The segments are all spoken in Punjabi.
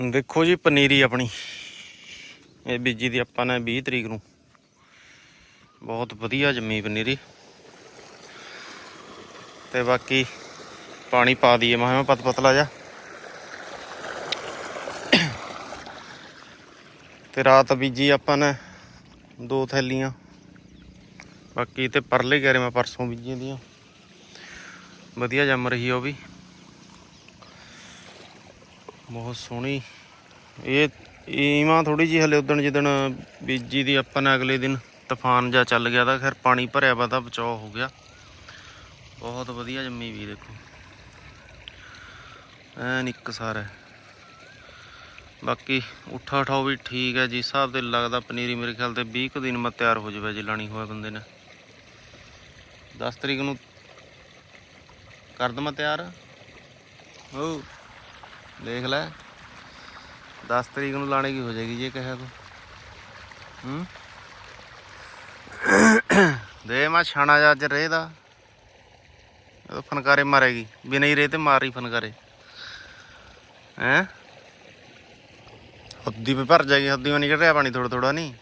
ਦੇਖੋ ਜੀ ਪਨੀਰੀ ਆਪਣੀ। ਇਹ ਬੀਜੀ ਦੀ ਆਪਾਂ ਨੇ 20 ਤਰੀਕ ਨੂੰ। ਬਹੁਤ ਵਧੀਆ ਜੰਮੀ ਪਨੀਰੀ। ਤੇ ਬਾਕੀ ਪਾਣੀ ਪਾ ਦਈਏ। ਮੈਂ ਕਿਹਾ ਪਤ ਪਤਲਾ ਜਾ। ਤੇ ਰਾਤ ਬੀਜੀ ਆਪਾਂ ਨੇ ਦੋ ਥੈਲੀਆਂ। ਬਾਕੀ ਤੇ ਪਰਲੇ ਗੈਰੇ ਮੈਂ ਪਰਸੋਂ ਬੀਜੀਆਂ ਦੀਆਂ। ਵਧੀਆ ਜੰਮ ਰਹੀ ਉਹ ਵੀ। ਬਹੁਤ ਸੋਹਣੀ। ਇਹ ਈਵਾਂ ਥੋੜੀ ਜਿਹੀ ਹਲੇ ਉਦਣ ਜਿੱਦਣ ਬੀਜੀ ਦੀ ਆਪਾਂ ਨੇ ਅਗਲੇ ਦਿਨ ਤੂਫਾਨ ਜਾ ਚੱਲ ਗਿਆ ਤਾਂ ਖੈਰ ਪਾਣੀ ਭਰਿਆ ਵਾ ਤਾਂ ਬਚਾਅ ਹੋ ਗਿਆ। ਬਹੁਤ ਵਧੀਆ ਜੰਮੀ ਵੀ ਦੇਖੋ। ਐਨ ਇੱਕ ਸਾਰ ਬਾਕੀ ਉਠਾ ਉਠਾਓ ਵੀ ਠੀਕ ਹੈ ਜੀ। ਹਿਸਾਬ ਤੇ ਲੱਗਦਾ ਪਨੀਰੀ ਮੇਰੇ ਖਿਆਲ ਤੇ 20 ਕੁ ਦਿਨ ਮਾ ਤਿਆਰ ਹੋ ਜਾਵੇ ਜੇ ਲਾਣੀ ਹੋਇਆ ਬੰਦੇ ਨੇ। 10 ਤਰੀਕ ਨੂੰ ਕਰ ਦਮਾ ਤਿਆਰ। ਹੋ। ਦੇਖ ਲੈ। 10 ਤਰੀਕ ਨੂੰ ਲਾਣੇ ਕੀ ਹੋ ਜਾਏਗੀ ਜੇ ਕਹਿਆ ਤੂੰ। ਹੂੰ? ਦੇ ਮੈਂ ਛਾਣਾ ਜਾ ਅੱਜ ਰੇ ਦਾ। ਇਹ ਫਨਕਾਰੇ ਮਾਰੇਗੀ। ਬਿਨਾਂ ਹੀ ਰੇ ਤੇ ਮਾਰ ਰਹੀ ਫਨਕਾਰੇ। ਹੈਂ? ਹੱਦੀ ਪੇ ਭਰ ਜਾਏਗੀ। ਹੱਦੀ ਮੈਂ ਨਿਕਲ ਰਿਹਾ ਪਾਣੀ ਥੋੜਾ ਥੋੜਾ ਨਹੀਂ।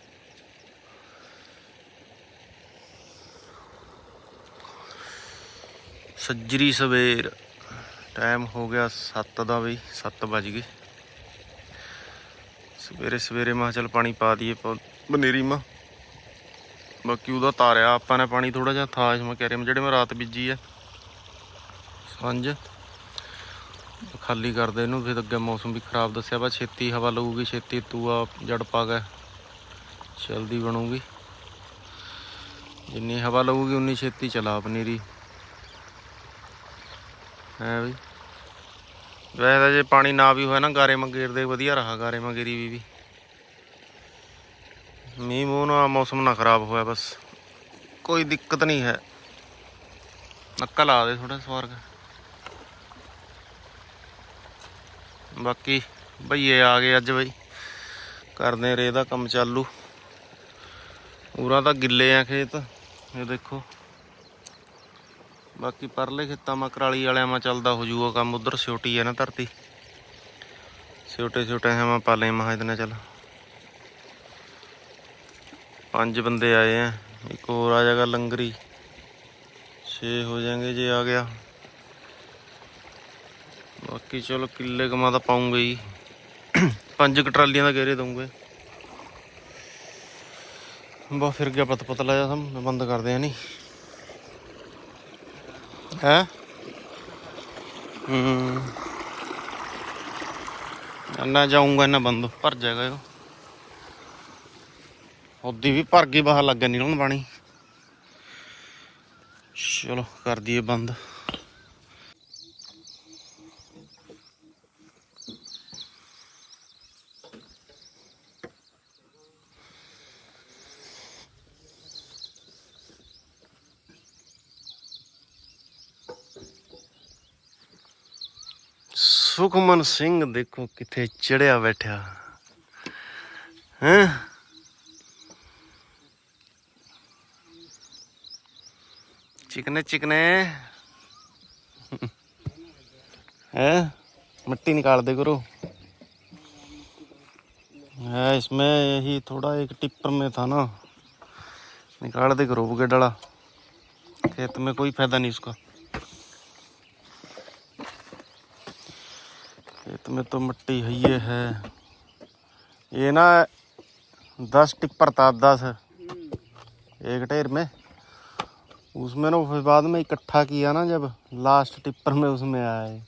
ਸੱਜਰੀ ਸਵੇਰ। ਟਾਈਮ ਹੋ ਗਿਆ 7 ਦਾ ਵੀ 7 ਵੱਜ ਗਏ। ਸਵੇਰੇ ਸਵੇਰੇ ਮੈਂ ਕਿਹਾ ਚੱਲ ਪਾਣੀ ਪਾ ਦਈਏ, ਪ- ਬਨੇਰੀ ਮਾ। ਬਾਕੀ ਉਹਦਾ ਤਾਰਿਆ, ਆਪਾਂ ਨੇ ਪਾਣੀ ਥੋੜਾ ਜਿਹਾ ਥਾ ਮੈਂ ਕਹਿ ਰਿਹਾ ਜਿਹੜੇ ਮੈਂ ਰਾਤ ਬੀਜੀ ਆ। ਸੰਜ ਖਾਲੀ ਕਰਦੇ ਇਹਨੂੰ, ਫਿਰ ਅੱਗੇ ਮੌਸਮ ਵੀ ਖਰਾਬ ਦੱਸਿਆ ਵਾ। ਛੇਤੀ ਹਵਾ ਲਊਗੀ, ਛੇਤੀ ਤੂਆ ਜੜ ਪਾ ਗਿਆ। ਜਲਦੀ ਬਣੂਗੀ। ਜਿੰਨੀ ਹਵਾ ਲਊਗੀ, ਉਨੀ ਛੇਤੀ ਚਲਾ ਪਨੀਰੀ ਹੈ ਵੀ। ਵੈਸੇ ਤਾਂ ਜੇ ਪਾਣੀ ਨਾ ਵੀ ਹੋਇਆ ਨਾ, ਗਾਰੇ ਮੰਗੇਰ ਦੇ ਵਧੀਆ ਰਹਾ ਗਾਰੇ ਮੰਗੇਰੀ ਵੀ ਵੀ। ਮੀਂਹ ਮੂੰਹ ਨਾਲ ਮੌਸਮ ਨਾ ਖਰਾਬ ਹੋਇਆ ਬਸ। ਕੋਈ ਦਿੱਕਤ ਨਹੀਂ ਹੈ। ਨੱਕਾ ਲਾ ਦੇ ਥੋੜਾ ਸਵਾਰਗ ਬਾਕੀ ਭਈਏ ਆ ਗਏ ਅੱਜ ਬਈ। ਕਰਦੇ ਰੇ ਦਾ ਕੰਮ ਚਾਲੂ। ਉਰਾਂ ਤਾਂ ਗਿੱਲੇ ਆ ਖੇਤ। ਇਹ ਦੇਖੋ। ਬਾਕੀ ਪਰਲੇ ਖੇਤਾਂ ਮਾ ਕਰਾਲੀ ਵਾਲਿਆਂ ਮਾ ਚੱਲਦਾ ਹੋ ਜੂਗਾ ਕੰਮ, ਉਧਰ ਛੋਟੀ ਹੈ ਨਾ ਧਰਤੀ। ਛੋਟੇ ਛੋਟੇ ਹੈ ਮੈਂ ਪਾਲੇ ਇਹਦੇ ਨਾਲ ਚੱਲ। ਪੰਜ ਬੰਦੇ ਆਏ ਆ, ਇੱਕ ਹੋਰ ਆ ਜਾਏਗਾ ਲੰਗਰੀ। 6 ਹੋ ਜਾਣਗੇ ਜੇ ਆ ਗਿਆ। ਬਾਕੀ ਚਲੋ ਕਿੱਲੇ ਕਮਾ ਤਾਂ ਪਾਉਂਗੇ ਹੀ ਪੰਜ ਕਟਰਾਲੀਆਂ ਦਾ ਗੇਰੇ ਦਊਂਗੇ। ਬਾ ਫਿਰ ਗਿਆ ਪਤ ਪਤਲਾ ਜਾ ਸਮ, ਬੰਦ ਕਰਦੇ ਆ ਨਹੀਂ ਹੈ? ਹੂੰ। ਅੰਨਾ ਜਾਊਂਗਾ ਨਾ ਬੰਦ ਭਰ ਜਾਏਗਾ ਇਹ। ਉਹਦੀ ਵੀ ਭਰ ਗਈ ਬਾਹਰ ਲੱਗਾ ਨਹੀਂ ਹੁਣ ਪਾਣੀ ਚਲੋ ਕਰ ਦਈਏ ਬੰਦ। ਸੁਖਮਨ ਸਿੰਘ ਦੇਖੋ ਕਿੱਥੇ ਚੜਿਆ ਬੈਠਾ ਹੈਂ चिकने चिकने है मिट्टी निकाल दे करो है इसमें यही थोड़ा एक टिप्पर में था ना निकाल दे करो बुगे डाला खेत में कोई फायदा नहीं उसका खेत में तो मिट्टी है ये है ये ना दस टिप्पर था दस एक ढेर में उसमें ना फिर बाद में इकट्ठा किया ना जब लास्ट टिप्पर में उसमें आए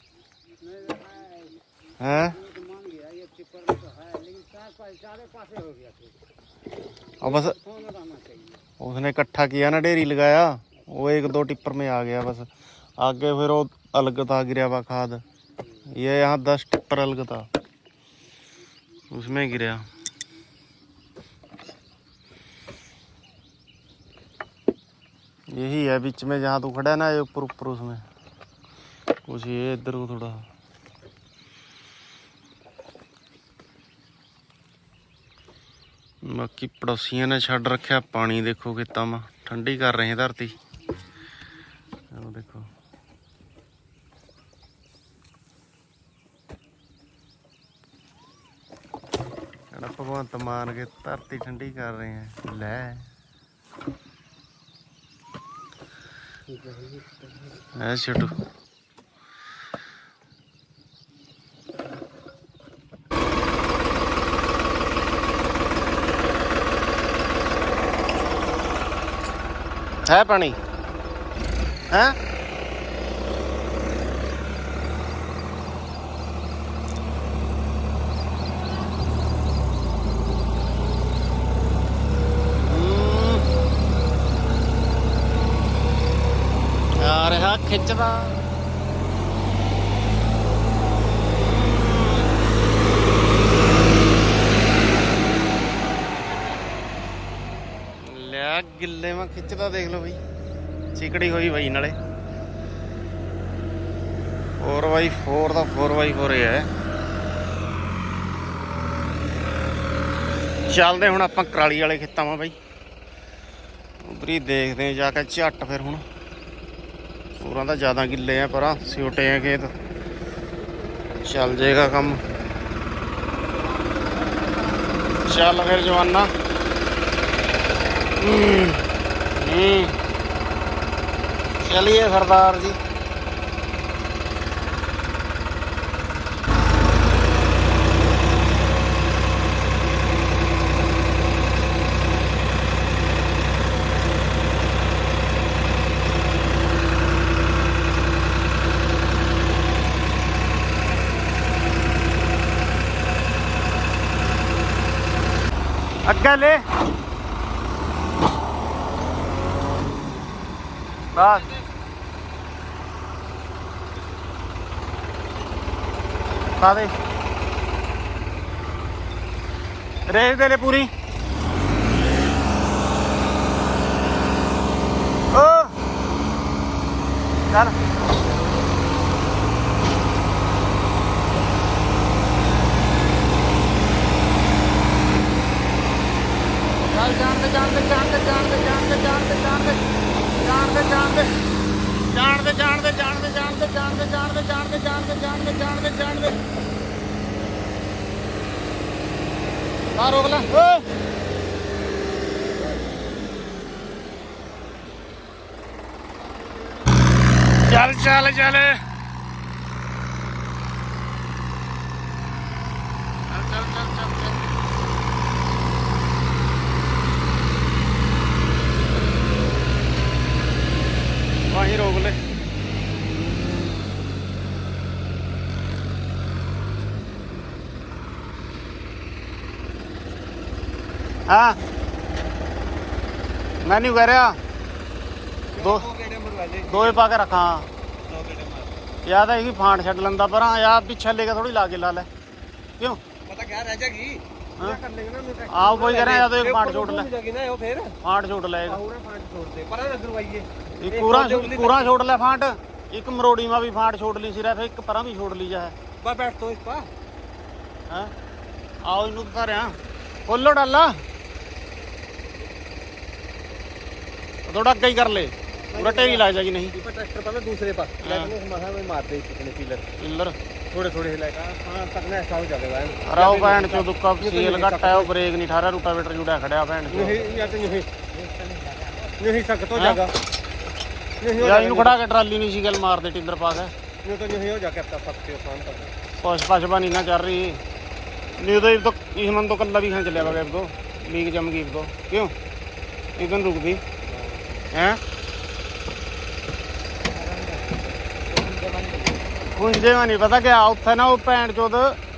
हैं अब बस उसने इकट्ठा किया ना डेरी लगाया वो एक दो टिप्पर में आ गया बस आगे फिर वो अलग था गिरा हुआ खाद ये यहाँ दस टिप्पर अलग था उसमें गिरा यही है बीच में जहाँ तू खड़ा है ना ये ऊपर ऊपर उसमें कुछ ये इधर को थोड़ा ਬਾਕੀ ਪੜੋਸੀਆਂ ਨੇ ਛੱਡ ਰੱਖਿਆ ਪਾਣੀ ਦੇਖੋ ਖੇਤਾਂ ਮਾ ਠੰਡੀ ਕਰ ਰਹੇ ਧਰਤੀ ਕੇ ਧਰਤੀ ਠੰਡੀ ਕਰ ਰਹੇ ਹੈ ਲੈ। ਐ ਛੋਟੂ ਹੈ ਪਾਣੀ? ਹੈ ਆ ਰਿਹਾ ਖਿੱਚਦਾ ਲਿਆ ਗਿੱਲੇ ਮਾ ਖਿੱਚਦਾ ਦੇਖ ਲਓ ਬਈ। ਚਿਕੜੀ ਹੋਈ ਬਈ ਨਾਲੇ। 4x4 ਦਾ 4x4 ਹੀ ਹੈ। ਚੱਲਦੇ ਹੁਣ ਆਪਾਂ ਕਰਾਲੀ ਵਾਲੇ ਖੇਤਾਂ ਮਾ ਬਈ। ਉਧਰ ਹੀ ਦੇਖਦੇ ਆ ਜਾ ਕੇ ਝੱਟ ਫਿਰ ਹੁਣ। सूर तो ज़्यादा गिले हैं पर सोटे हैं खेत चल जाएगा कम चल फिर जवाना चलिए सरदार जी ले बस सारे रेस दे ले पूरी ਹੀ ਰੋਕ ਲੈ। ਹਾਂ ਮੈਂ ਨਹੀਂ ਕਹਿ ਦੋ ਦੋਏ ਪਾ ਕੇ ਰੱਖਾਂ। ਯਾ ਤਾਂ ਇਹਦੀ ਫਾਂਟ ਛੱਡ ਲੈਂਦਾ ਪਰ ਯਾ ਪਿੱਛੇ ਲੈ ਕੇ ਥੋੜੀ ਲਾ ਕੇ ਲਾ ਲੈ। ਕਿਉਂ? ਪਤਾ ਕਿਆ ਰਹਿ ਜਾਗੀ। ਆਪ ਕੋਈ ਕਰਿਆ ਜਾਂ ਤਾਂ ਇੱਕ ਫਾਂਟ ਛੋਟ ਲੈ। ਫਾਂਟ ਛੋਟ ਲੈ ਫਾਂਟ ਛੋਟ ਦੇ। ਇਹ ਕੋਰਾ ਕੋਰਾ ਛੋੜ ਲੈ ਫਾਂਟ। ਇੱਕ ਮਰੋੜੀ ਮਾ ਵੀ ਫਾਂਟ ਛੋੜ ਲਈ ਸੀ ਰੇ ਫਿਰ ਇੱਕ ਪਰਾਂ ਵੀ ਛੋੜ ਲਈ ਜਾ ਬਾ ਬੈਠ ਤੋ ਇਸ ਪਾ। ਹਾਂ? ਆਓ ਇਹਨੂੰ ਤਾਂ ਰਿਆ ਖੋਲੋ ਡਾਲਾ। ਥੋੜਾ ਅੱਗੇ ਹੀ ਕਰ ਲੈ। ਪੂਰਾ ਢੇਰੀ ਲੱਗ ਜਾਗੀ ਨਹੀਂ। ਇਹ ਟਰੈਕਟਰ ਪਹਿਲਾਂ ਦੂਸਰੇ ਪਾਸ ਲੈਟ ਨੂੰ ਮਹਾ ਮੈਂ ਮਾਰ ਦੇ ਕਿਤਨੇ ਪਿੱਲਰ ਪਿੱਲਰ ਥੋੜੇ ਥੋੜੇ ਹਿਲਾਇਆ ਹਾਂ ਤਕਨਾ ਸਾਹ ਜਾ ਗਿਆ ਰਾਓ ਭੈਣ ਚੋ ਦੁੱਕਾ ਸੀਲ ਘੱਟ ਹੈ ਉਹ ਬ੍ਰੇਕ ਨਹੀਂ 18 ਰੂਟਾਵੇਟਰ ਜੁੜਿਆ ਖੜਿਆ ਭੈਣ ਚੋ। ਨਹੀਂ ਯਾਰ ਤੇ ਨਹੀਂ ਨਹੀਂ ਸਖਤ ਹੋ ਜਾਗਾ। नहीं यार इन खड़ा के ट्राली नहीं शीगल मार दे टिंदर पा के नहीं तो नहीं हो जाके आप सकते हो शाम तक पश पश बनी ना चल रही नहीं तो इब तो इस मन तो कल्ला भी खान चले बगे इब तो लीक जम गई इब तो क्यों इधर रुक दी हैं ਪੁੰਜੇ ਨਹੀਂ ਪਤਾ ਕਿ ਆ ਉੱਥੇ ਨਾ ਉਹ ਭੈਣ ਚੋਦ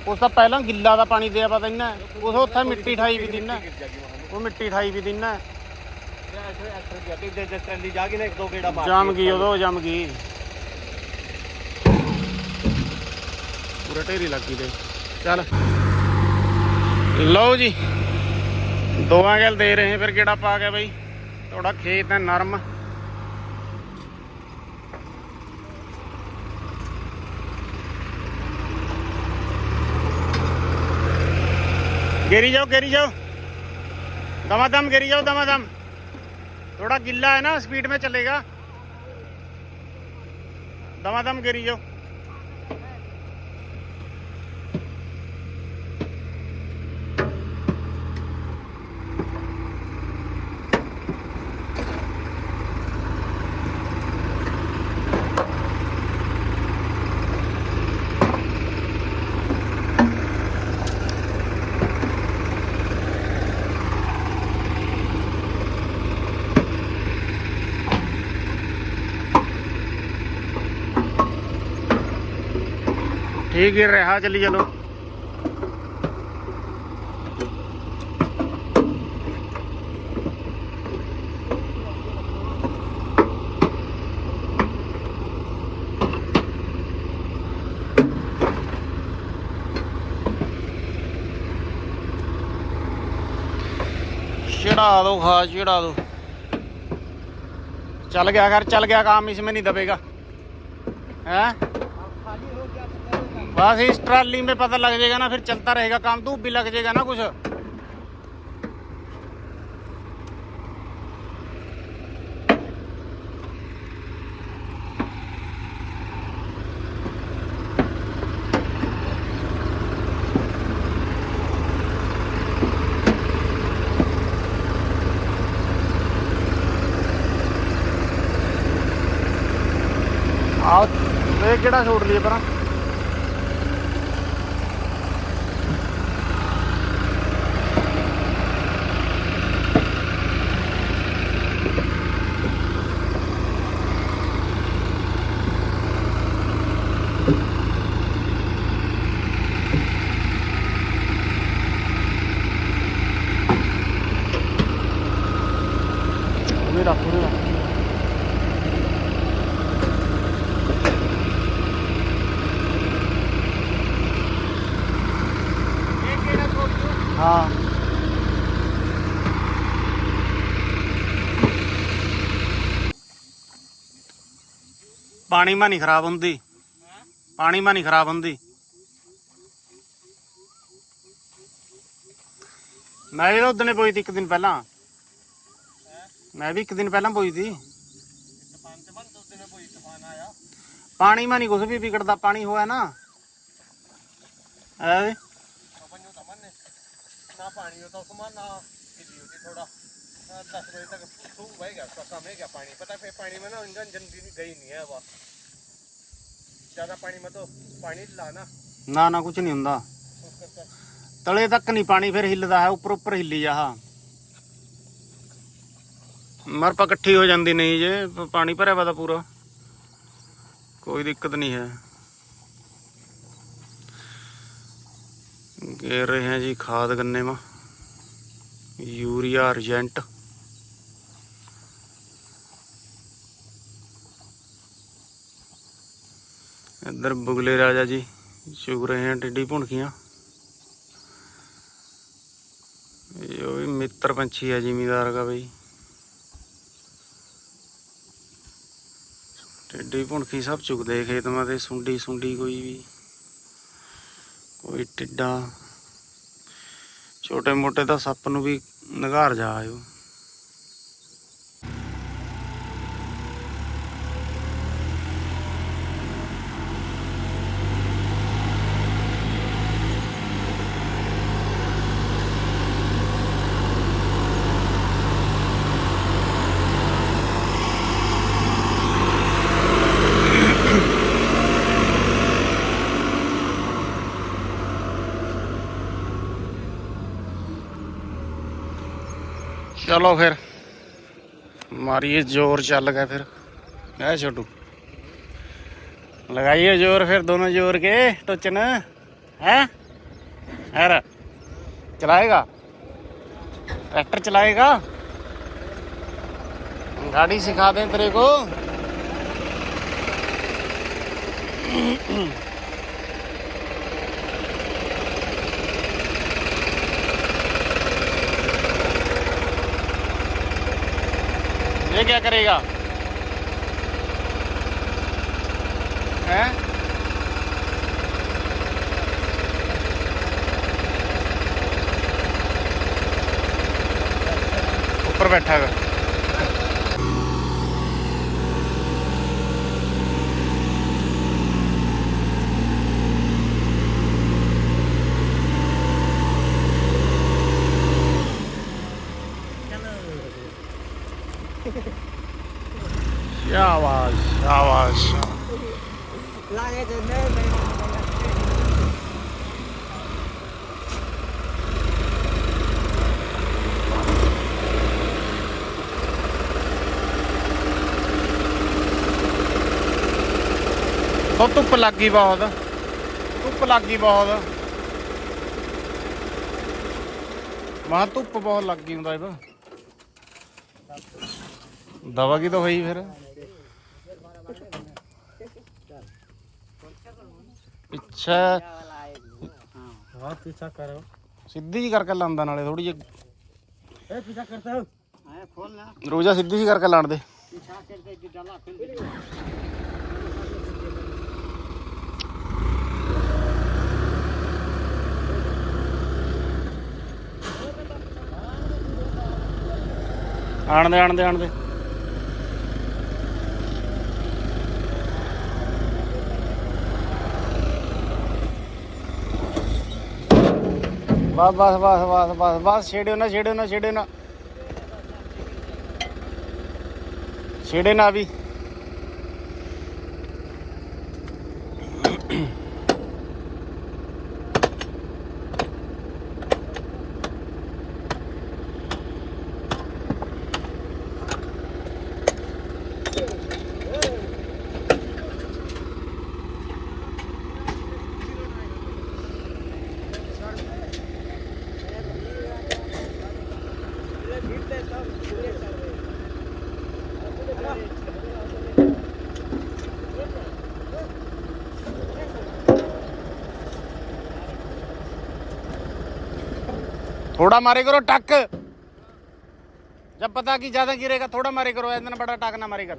ਉਸ ਦਾ ਪਹਿਲਾਂ ਗਿੱਲਾ ਦਾ ਪਾਣੀ ਦਿਆ ਪਤਾ ਇਹਨਾਂ ਉਸ ਉੱਥੇ ਮਿੱਟੀ ਠਾਈ ਵੀ ਦਿਨਾ ਉਹ ਮਿੱਟੀ ਠਾਈ ਵੀ ਦਿਨਾ ਐਕਟਰ ਗਈ ਉਦੋਂ ਜੰਮ ਗਈ ਪੂਰਾ ਢੇਰੀ ਲੱਗੀ ਤੇ। ਚੱਲ। ਲਓ ਜੀ। ਦੋਆਂ ਗੱਲ ਦੇ ਰਹੇ ਫਿਰ ਕਿਹੜਾ ਪਾ ਗਿਆ ਬਈ। ਥੋੜਾ ਖੇਤ ਹੈ ਨਰਮ। ਗੇਰੀ ਜਾਓ ਗੇਰੀ ਜਾਓ। ਦਮਾ ਦਮ ਗੇਰੀ ਜਾਓ ਦਮਾ ਦਮ थोड़ा गिल्ला है ना स्पीड में चलेगा दमादम गिरी जाओ ठीक गिर रहा चली चलो। चढ़ा दो खास चढ़ा दो। चल गया घर, चल गया काम, इसमें नहीं दबेगा। हैं? बस इस ट्राली में पता लग जाएगा ना, फिर चलता रहेगा काम, धूप भी लग जाएगा ना कुछ। आओ तो देख केड़ा छोड़ लिए पर। ਲਈਏ ਪਰਾਂ ਉਹਨੇ ਰੱਖ ਉਹਨੇ ਹਾਂ ਪਾਣੀ ਮਾ ਨਹੀਂ ਖਰਾਬ ਹੁੰਦੀ। ਪਾਣੀ ਮਾ ਨਹੀਂ ਖਰਾਬ ਹੁੰਦੀ। ਮੈਂ ਵੀ ਉਦਣੇ ਪੋਈ ਇੱਕ ਦਿਨ ਪਹਿਲਾਂ। ਮੈਂ ਵੀ ਇੱਕ ਦਿਨ ਪਹਿਲਾਂ ਪੋਈ ਤੀ ਪਾਣੀ ਮਾ ਨਹੀਂ ਕੁਛ ਵੀ ਵਿਗੜਦਾ ਪਾਣੀ ਹੋਇਆ ਨਾ ਐ ਵੇ ना पानी होता उसमें ना किसी होती थोड़ा हाँ, दस बजे तक सूख बहेगा उसका कम है क्या पानी पता है फिर पानी में ना इंजन जल्दी नहीं गई नहीं है वह ज्यादा पानी में तो पानी लाना ਨਾ ਨਾ ਕੁਝ ਨਹੀਂ ਹੁੰਦਾ ਤਲੇ ਤੱਕ ਨਹੀਂ ਪਾਣੀ ਫਿਰ ਹਿੱਲਦਾ ਹੈ ਉੱਪਰ ਉੱਪਰ ਹਿੱਲੀ ਜਾ ਮਰਪਾ ਇਕੱਠੀ ਹੋ ਜਾਂਦੀ ਨਹੀਂ ਜੇ ਪਾਣੀ ਭਰਿਆ ਵਾ ਪੂਰਾ। ਕੋਈ ਦਿੱਕਤ ਨਹੀਂ ਹੈ। ਗੇਰ ਰਹੇ ਹਾਂ ਜੀ ਖਾਦ ਗੰਨੇ ਮਾ ਯੂਰੀਆ, ਅਰਜੈਂਟ। ਇੱਧਰ ਬੁਗਲੇ ਰਾਜਾ ਜੀ ਚੁਗ ਰਹੇ ਹਾਂ ਟਿੱਡੀ ਭੁਣਕੀਆਂ। ਇਹ ਉਹ ਮਿੱਤਰ ਪੰਛੀ ਹੈ ਜ਼ਿਮੀਦਾਰ ਦਾ ਬਈ। ਟਿੱਡੀ ਭੁਣਖੀ ਸਭ ਚੁਗਦੇ ਖੇਤ ਮਾ ਤੇ, ਸੁੰਡੀ ਸੁੰਡੀ ਕੋਈ ਵੀ, ਕੋਈ ਟਿੱਡਾ। ਛੋਟੇ ਮੋਟੇ ਤਾਂ ਸੱਪ ਨੂੰ ਵੀ ਨਿਗਾਰ ਜਾ ਆਇਓ। चलो फिर। मारिए ज़ोर, चल गया फिर। है छोटू? लगाइए ज़ोर फिर दोनों ज़ोर के, टोचन। है? है चलाएगा? ट्रैक्टर चलाएगा? गाड़ी सिखा दें तेरे को। ਇਹ ਕੀ ਕਰੇਗਾ? ਹੈ? ਉੱਪਰ ਬੈਠਾ ਹੈ Yavaş yavaş. Lanet ਉਹ ਧੁੱਪ ਲੱਗੀ ਬਹੁਤ। ਧੁੱਪ ਲੱਗੀ ਬਹੁਤ। ਮਾ ਧੁੱਪ ਬਹੁਤ ਲੱਗੀ ਹੁੰਦਾ ਇਹਦਾ। ਦਵਾ ਕੀ ਤਾਂ ਹੋਈ ਫਿਰ? ਪਿੱਛਾ वाला आएगी हाँ हाँ पीछा करो ਸਿੱਧੀ ਜੀ ਕਰਕੇ ਲਾਂਦਾ ਨਾਲੇ ਥੋੜੀ ਜਿਹੀ ए पीछा करते हो हाँ खोल ना ਰੋਜਾ ਸਿੱਧੀ ਜੀ ਕਰਕੇ ਲਾਣ ਦੇ पीछा करके जो डाला फिर ਆਣ ਦੇ ਆਣ ਦੇ ਆਣ ਦੇ ਬਸ ਬਸ ਬਸ ਬਸ ਬਸ ਬਸ ਛੇੜਿਓ ਨਾ ਛੇੜਿਓ ਨਾ ਛੇੜਿਓ ਨਾ ਛੇੜੇ ਨਾ ਵੀ। थोड़ा मारे करो टक जब पता कि ज्यादा गिरेगा थोड़ा मारे करो इतना बड़ा टक ना मारे कर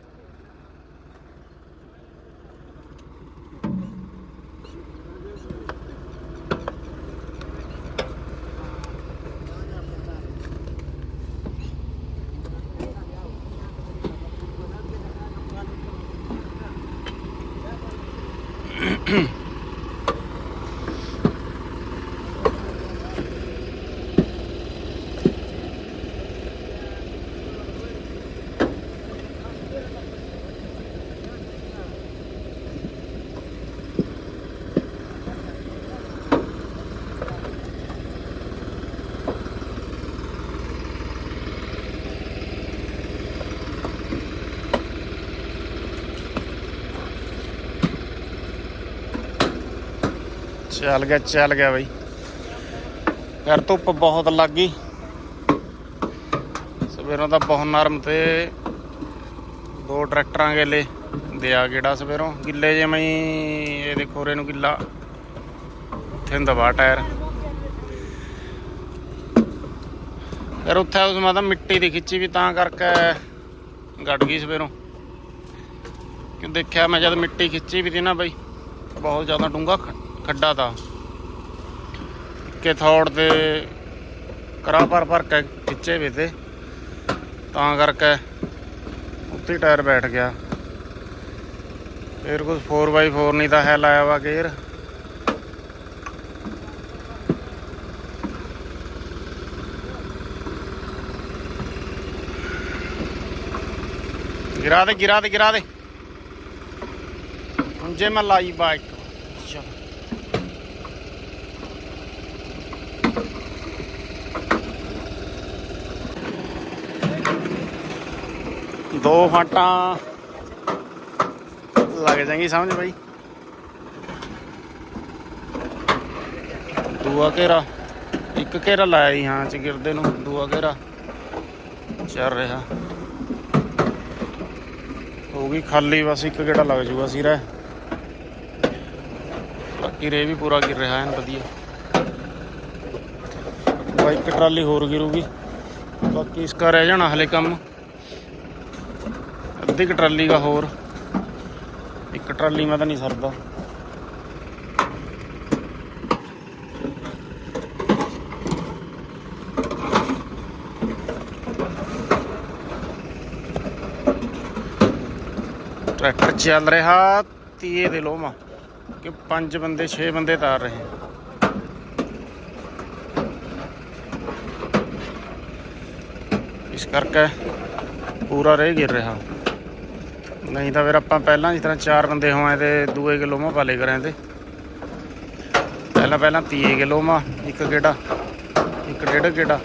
ਚੱਲ ਗਿਆ ਚੱਲ ਗਿਆ ਬਾਈ। ਯਾਰ ਧੁੱਪ ਬਹੁਤ ਲੱਗ ਗਈ। ਸਵੇਰੋਂ ਤਾਂ ਬਹੁਤ ਨਰਮ ਤੇ ਦੋ ਟਰੈਕਟਰਾਂ ਗੇਲੇ ਦਿਆ ਗੇੜਾ ਸਵੇਰੋਂ। ਗਿੱਲੇ ਜਿਵੇਂ ਇਹ ਦੇਖੋ ਰੇ ਨੂੰ ਗਿੱਲਾ। ਉੱਥੇ ਦਬਾ ਟਾਇਰ। ਯਾਰ ਉੱਥੇ ਉਸ ਮਾਤਾ ਮਿੱਟੀ ਦੀ ਖਿੱਚੀ ਵੀ ਤਾਂ ਕਰਕੇ ਗੱਡ ਗਈ ਸਵੇਰੋਂ। ਕਿ ਦੇਖਿਆ ਮੈਂ ਜਦ ਮਿੱਟੀ ਖਿੱਚੀ ਵੀ ਤੀ ਨਾ ਬਾਈ, ਬਹੁਤ ਜ਼ਿਆਦਾ ਡੂੰਘਾ ਖ- ਖੱਡਾ ਤਾ। ਕਿ ਥੋੜ ਤੇ ਕਰਾ ਪਰ ਪਰ ਕੇ ਖਿੱਚੇ ਵੀ ਤੇ। ਤਾਂ ਕਰਕੇ ਉੱਤੇ ਟਾਇਰ ਬੈਠ ਗਿਆ। ਫਿਰ ਕੁਝ 4x4 ਨਹੀਂ ਤਾਂ ਹੈ ਲਾਇਆ ਵਾ ਗੇਅਰ। ਗਿਰਾ ਦੇ ਗਿਰਾ ਦੇ ਗਿਰਾ ਦੇ। ਹੁਣ ਜੇ ਮੈਂ ਲਾਈ ਬਾਈਕ ਚਲੋ ਦੋ ਫਾਂਟਾਂ। ਲੱਗ ਜਾਣਗੀ ਸਮਝ ਬਾਈ। ਦੂਆ ਘੇਰਾ। ਇੱਕ ਘੇਰਾ ਲਾਇਆ ਜੀ ਹਾਂ ਚ ਗਿਰਦੇ ਨੂੰ, ਦੂਆ ਘੇਰਾ। ਚੱਲ ਰਿਹਾ। ਹੋ ਗਈ ਖਾਲੀ, ਬਸ ਇੱਕ ਗੇੜਾ ਲੱਗ ਜੂਗਾ ਸੀਰਾ। ਬਾਕੀ ਰੇ ਵੀ ਪੂਰਾ ਗਿਰ ਰਿਹਾ, ਐਨ ਵਧੀਆ। ਬਾਈਕ ਟਰਾਲੀ ਹੋਰ ਗਿਰੂਗੀ। ਬਾਕੀ ਇਸਕਾ ਰਹਿ ਜਾਣਾ ਹਲੇ ਕੰਮ। ਅੱਧੀ ਕੁ ਟਰਾਲੀ ਦਾ ਹੋਰ। ਇੱਕ ਟਰਾਲੀ ਮੈਂ ਤਾਂ ਨਹੀਂ ਸਰਦਾ। ਟਰੈਕਟਰ ਚੱਲ ਰਿਹਾ, ਤੀਏ ਦੇ ਲੋਮਾ। ਕਿ ਪੰਜ ਬੰਦੇ 6 ਬੰਦੇ ਤਾਰ ਰਹੇ। ਇਸ ਕਰਕੇ ਪੂਰਾ ਰਹਿ ਗਿਰ ਰਿਹਾ। ਨਹੀਂ ਤਾਂ ਫਿਰ ਆਪਾਂ ਪਹਿਲਾਂ ਜਿਸ ਤਰ੍ਹਾਂ ਚਾਰ ਬੰਦੇ ਹੋਏ ਤੇ ਦੂਏ ਕਿਲੋ ਮਾ ਪਾਲੇ ਕਰਾਂ ਤੇ ਪਹਿਲਾਂ ਪਹਿਲਾਂ ਤੀਏ ਕਿਲੋ ਮਾ ਇੱਕ ਗੇੜਾ, ਇੱਕ ਡੇਢ ਗੇੜਾ।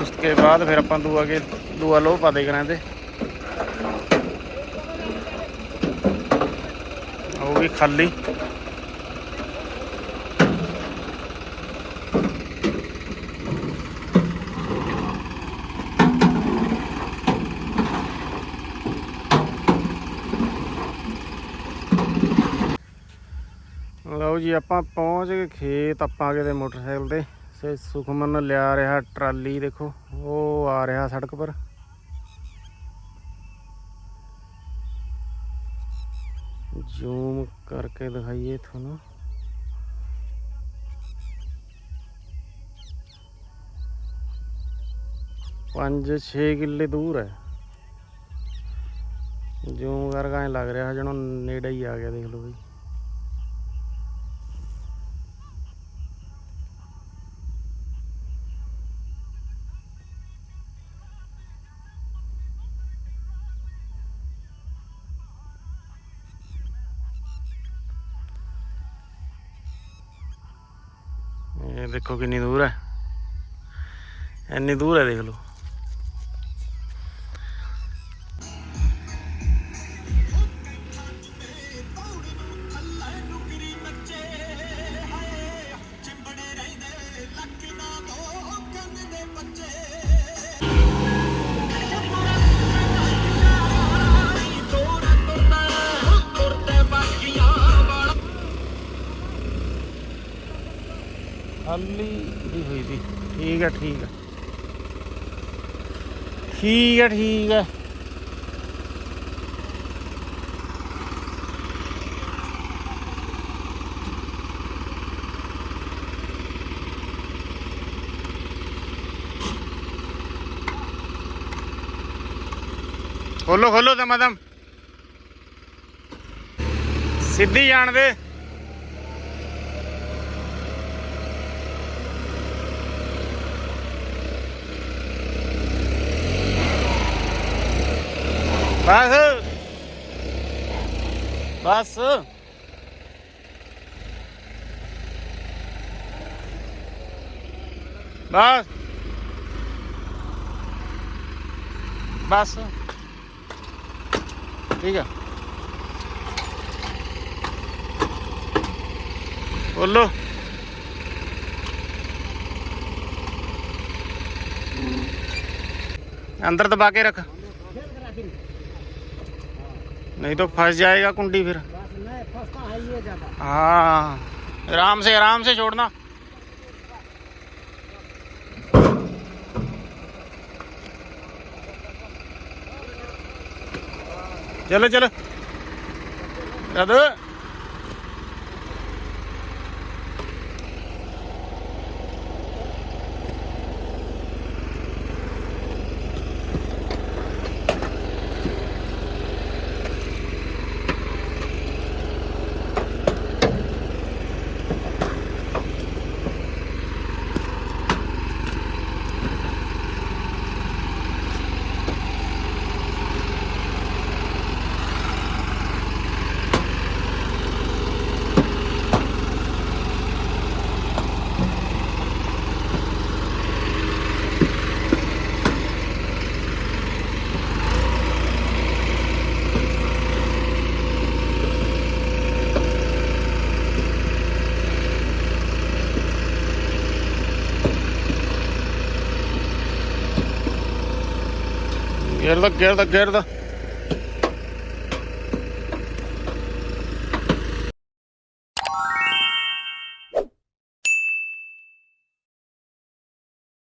ਉਸ ਕੇ ਬਾਅਦ ਫਿਰ ਆਪਾਂ ਦੂਆ ਕੇ, ਦੂਆ ਲੋ ਪਾ ਦੇ ਕਰਾਂ ਤੇ ਉਹ ਵੀ ਖਾਲੀ। ਲਓ ਜੀ, ਆਪਾਂ ਪਹੁੰਚ ਗਏ ਖੇਤ, ਆਪਾਂ ਕਿਤੇ ਮੋਟਰਸਾਈਕਲ ਤੇ। ਸੇ ਸੁਖਮਨ ਲਿਆ ਰਿਹਾ ਟਰਾਲੀ, ਦੇਖੋ, ਉਹ ਆ ਰਿਹਾ ਸੜਕ ਪਰ। ਜ਼ੂਮ ਕਰਕੇ ਦਿਖਾਈਏ ਤੁਹਾਨੂੰ। ਪੰਜ 6 ਕਿੱਲੇ ਦੂਰ ਹੈ। ਜ਼ੂਮ ਕਰਕੇ ਐਂ ਲੱਗ ਰਿਹਾ ਜਿਹਨੂੰ ਨੇੜੇ ਹੀ ਆ ਗਿਆ, ਦੇਖ ਲਓ ਬਈ। ਇਹ ਦੇਖੋ ਕਿੰਨੀ ਦੂਰ ਹੈ। ਇੰਨੀ ਦੂਰ ਹੈ ਦੇਖ ਲਓ। ਠੀਕ ਹੈ ਠੀਕ ਹੈ। ਖੋਲੋ ਖੋਲੋ ਦਮਦਮ ਸਿੱਧੀ ਜਾਣ ਦੇ। ਬਸ। ਬਸ। ਬਸ। ਬਸ। ਠੀਕ ਆ। ਬੋਲੋ। ਅੰਦਰ ਦਬਾ ਕੇ ਰੱਖ। नहीं तो फंस जाएगा कुंडी फिर। हाँ आराम से आराम से छोड़ना। चलो चलो। दादू। look, get up, get up.